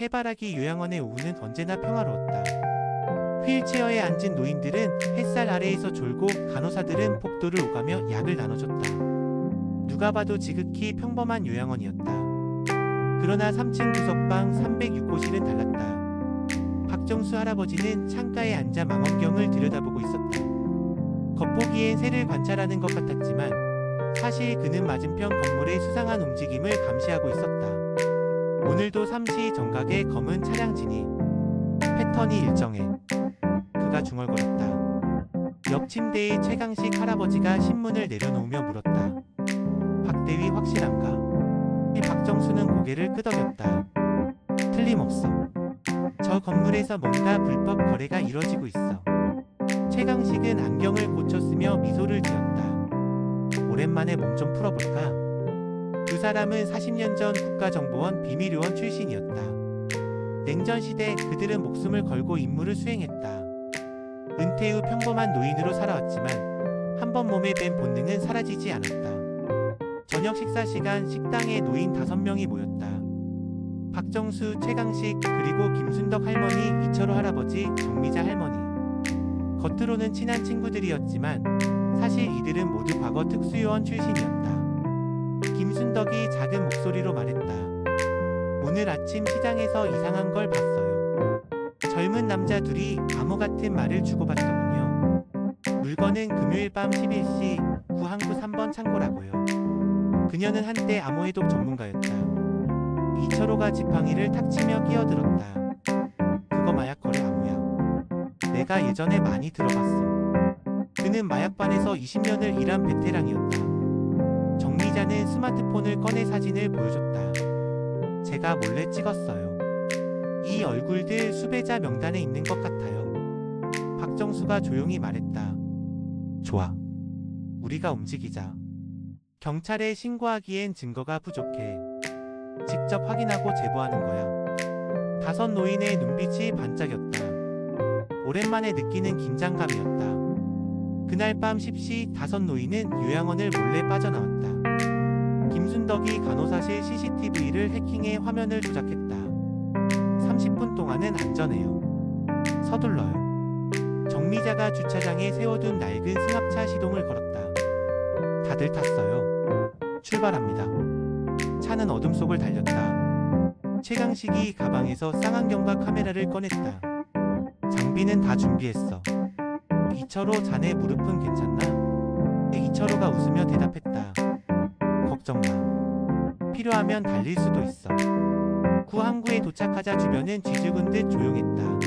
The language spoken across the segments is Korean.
해바라기 요양원의 오후는 언제나 평화로웠다. 휠체어에 앉은 노인들은 햇살 아래에서 졸고 간호사들은 복도를 오가며 약을 나눠줬다. 누가 봐도 지극히 평범한 요양원이었다. 그러나 3층 구석방 306호실은 달랐다. 박정수 할아버지는 창가에 앉아 망원경을 들여다보고 있었다. 겉보기엔 새를 관찰하는 것 같았지만 사실 그는 맞은편 건물의 수상한 움직임을 감시하고 있었다. 오늘도 삼시 정각의 검은 차량 진입. 패턴이 일정해. 그가 중얼거렸다. 옆 침대의 최강식 할아버지가 신문을 내려놓으며 물었다. 박대위 확실한가? 박정수는 고개를 끄덕였다. 틀림없어. 저 건물에서 뭔가 불법 거래가 이뤄지고 있어. 최강식은 안경을 고쳤으며 미소를 지었다. 오랜만에 몸 좀 풀어볼까? 두 사람은 40년 전 국가정보원 비밀요원 출신이었다. 냉전 시대 그들은 목숨을 걸고 임무를 수행했다. 은퇴 후 평범한 노인으로 살아왔지만 한 번 몸에 밴 본능은 사라지지 않았다. 저녁 식사 시간 식당에 노인 다섯 명이 모였다. 박정수, 최강식, 그리고 김순덕 할머니, 이철호 할아버지, 정미자 할머니. 겉으로는 친한 친구들이었지만 사실 이들은 모두 과거 특수요원 출신이었다. 김순덕이 작은 목소리로 말했다. 오늘 아침 시장에서 이상한 걸 봤어요. 젊은 남자 둘이 암호 같은 말을 주고받더군요. 물건은 금요일 밤 11시 구항구 3번 창고라고요. 그녀는 한때 암호 해독 전문가였다. 이철호가 지팡이를 탁 치며 끼어들었다. 그거 마약 거래 암호야. 내가 예전에 많이 들어봤어. 그는 마약반에서 20년을 일한 베테랑이었다. 정미자는 스마트폰을 꺼내 사진을 보여줬다. 제가 몰래 찍었어요. 이 얼굴들 수배자 명단에 있는 것 같아요. 박정수가 조용히 말했다. 좋아. 우리가 움직이자. 경찰에 신고하기엔 증거가 부족해. 직접 확인하고 제보하는 거야. 다섯 노인의 눈빛이 반짝였다. 오랜만에 느끼는 긴장감이었다. 그날 밤 10시 다섯 노인은 요양원을 몰래 빠져나왔다. 김순덕이 간호사실 CCTV를 해킹해 화면을 조작했다. 30분 동안은 안전해요. 서둘러요. 정미자가 주차장에 세워둔 낡은 승합차 시동을 걸었다. 다들 탔어요. 출발합니다. 차는 어둠 속을 달렸다. 최강식이 가방에서 쌍안경과 카메라를 꺼냈다. 장비는 다 준비했어. 이철호 자네 무릎은 괜찮나? 네, 이철호가 웃으며 대답했다. 걱정 마. 필요하면 달릴 수도 있어. 구항구에 도착하자 주변은 쥐죽은 듯 조용했다.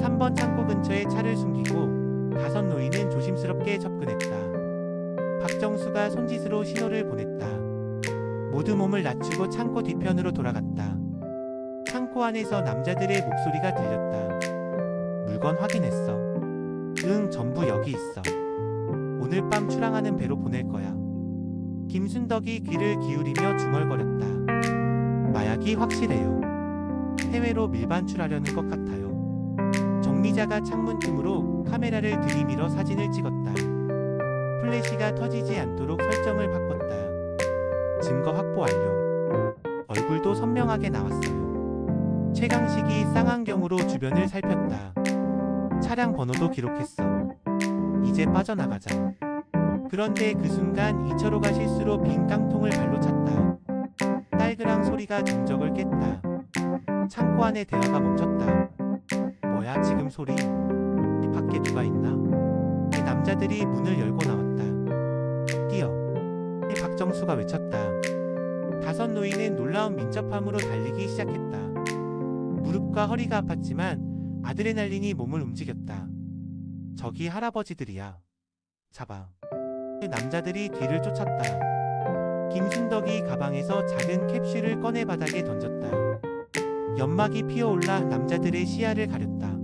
3번 창고 근처에 차를 숨기고 다섯 노인은 조심스럽게 접근했다. 박정수가 손짓으로 신호를 보냈다. 모두 몸을 낮추고 창고 뒤편으로 돌아갔다. 창고 안에서 남자들의 목소리가 들렸다. 물건 확인했어. 응, 전부 여기 있어. 오늘 밤 출항하는 배로 보낼 거야. 김순덕이 귀를 기울이며 중얼거렸다. 마약이 확실해요. 해외로 밀반출하려는 것 같아요. 정미자가 창문 틈으로 카메라를 들이밀어 사진을 찍었다. 플래시가 터지지 않도록 설정을 바꿨다. 증거 확보 완료. 얼굴도 선명하게 나왔어요. 최강식이 쌍안경으로 주변을 살폈다. 차량 번호도 기록했어. 이제 빠져나가자. 그런데 그 순간 이철호가 실수로 빈 깡통을 발로 찼다. 딸그랑 소리가 정적을 깼다. 창고 안에 대화가 멈췄다. 뭐야 지금 소리? 이 밖에 누가 있나? 이 남자들이 문을 열고 나왔다. 뛰어. 이 박정수가 외쳤다. 다섯 노인은 놀라운 민첩함으로 달리기 시작했다. 무릎과 허리가 아팠지만 아드레날린이 몸을 움직였다. 저기 할아버지들이야. 잡아. 남자들이 뒤를 쫓았다. 김순덕이 가방에서 작은 캡슐을 꺼내 바닥에 던졌다. 연막이 피어올라 남자들의 시야를 가렸다.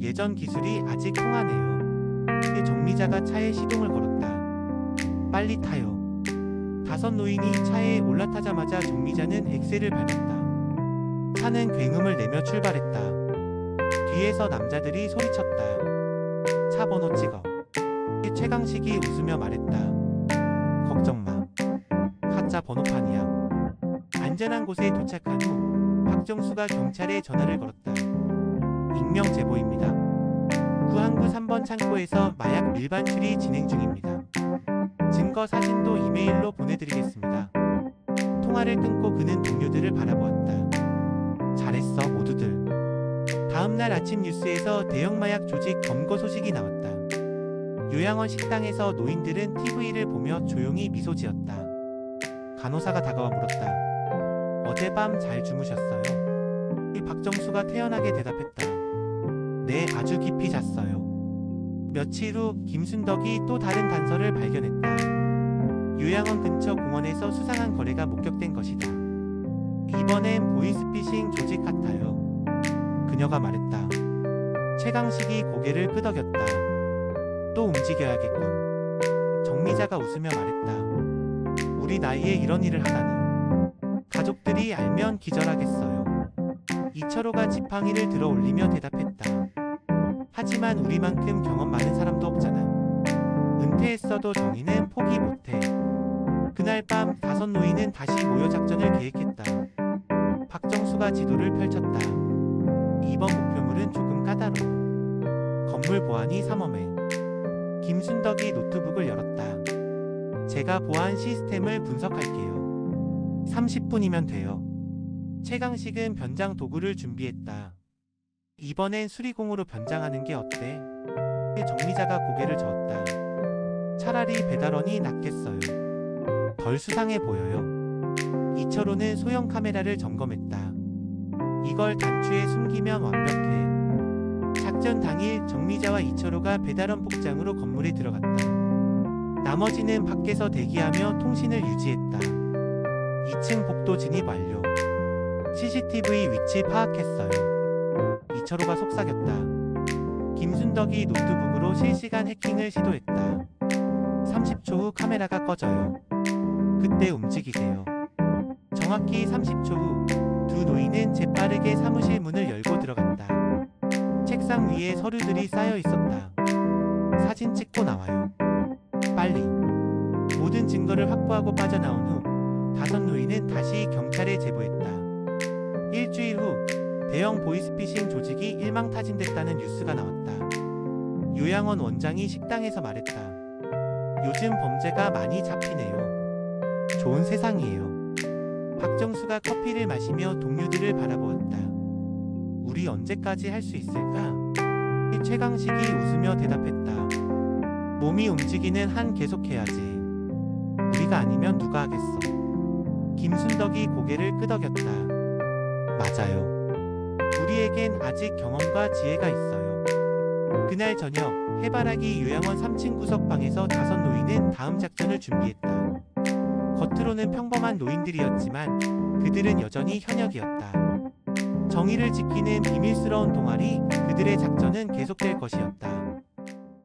예전 기술이 아직 통하네요. 정미자가 차에 시동을 걸었다. 빨리 타요. 다섯 노인이 차에 올라타자마자 정미자는 엑셀을 밟았다. 차는 굉음을 내며 출발했다. 뒤에서 남자들이 소리쳤다. 차 번호 찍어. 최강식이 웃으며 말했다. 걱정 마. 가짜 번호판이야. 안전한 곳에 도착한 후 박정수가 경찰에 전화를 걸었다. 익명 제보입니다. 구항구 3번 창고에서 마약 밀반 추리 진행 중입니다. 증거 사진도 이메일로 보내드리겠습니다. 통화를 끊고 그는 동료들을 바라보았다. 잘했어 모두들. 다음날 아침 뉴스에서 대형 마약 조직 검거 소식이 나왔다. 요양원 식당에서 노인들은 TV를 보며 조용히 미소 지었다. 간호사가 다가와 물었다. 어젯밤 잘 주무셨어요? 이 박정수가 태연하게 대답했다. 네, 아주 깊이 잤어요. 며칠 후 김순덕이 또 다른 단서를 발견했다. 요양원 근처 공원에서 수상한 거래가 목격된 것이다. 이번엔 보이스피싱 조직 같아요. 그녀가 말했다. 최강식이 고개를 끄덕였다. 또 움직여야겠군. 정미자가 웃으며 말했다. 우리 나이에 이런 일을 하다니. 가족들이 알면 기절하겠어요. 이철호가 지팡이를 들어 올리며 대답했다. 하지만 우리만큼 경험 많은 사람도 없잖아. 은퇴했어도 정의는 포기 못해. 그날 밤 다섯 노인은 다시 모여 작전을 계획했다. 박정수가 지도를 펼쳤다. 이번 목표물은 조금 까다로워. 건물 보안이 삼엄해. 김순덕이 노트북을 열었다. 제가 보안 시스템을 분석할게요. 30분이면 돼요. 최강식은 변장 도구를 준비했다. 이번엔 수리공으로 변장하는 게 어때? 정미자가 고개를 저었다. 차라리 배달원이 낫겠어요. 덜 수상해 보여요. 이철호는 소형 카메라를 점검했다. 이걸 단추에 숨기면 완벽해. 작전 당일 정미자와 이철호가 배달원 복장으로 건물에 들어갔다. 나머지는 밖에서 대기하며 통신을 유지했다. 2층 복도 진입 완료. CCTV 위치 파악했어요. 이철호가 속삭였다. 김순덕이 노트북으로 실시간 해킹을 시도했다. 30초 후 카메라가 꺼져요. 그때 움직이세요. 정확히 30초 후 두 노인은 재빠르게 사무실 문을 열고 들어갔다. 책상 위에 서류들이 쌓여 있었다. 사진 찍고 나와요. 빨리. 모든 증거를 확보하고 빠져나온 후 다섯 노인은 다시 경찰에 제보했다. 일주일 후 대형 보이스피싱 조직이 일망타진됐다는 뉴스가 나왔다. 요양원 원장이 식당에서 말했다. 요즘 범죄가 많이 잡히네요. 좋은 세상이에요. 박정수가 커피를 마시며 동료들을 바라보았다. 우리 언제까지 할 수 있을까? 최강식이 웃으며 대답했다. 몸이 움직이는 한 계속해야지. 우리가 아니면 누가 하겠어. 김순덕이 고개를 끄덕였다. 맞아요. 우리에겐 아직 경험과 지혜가 있어요. 그날 저녁 해바라기 요양원 3층 구석방에서 다섯 노인은 다음 작전을 준비했다. 겉으로는 평범한 노인들이었지만 그들은 여전히 현역이었다. 정의를 지키는 비밀스러운 동아리 그들의 작전은 계속될 것이었다.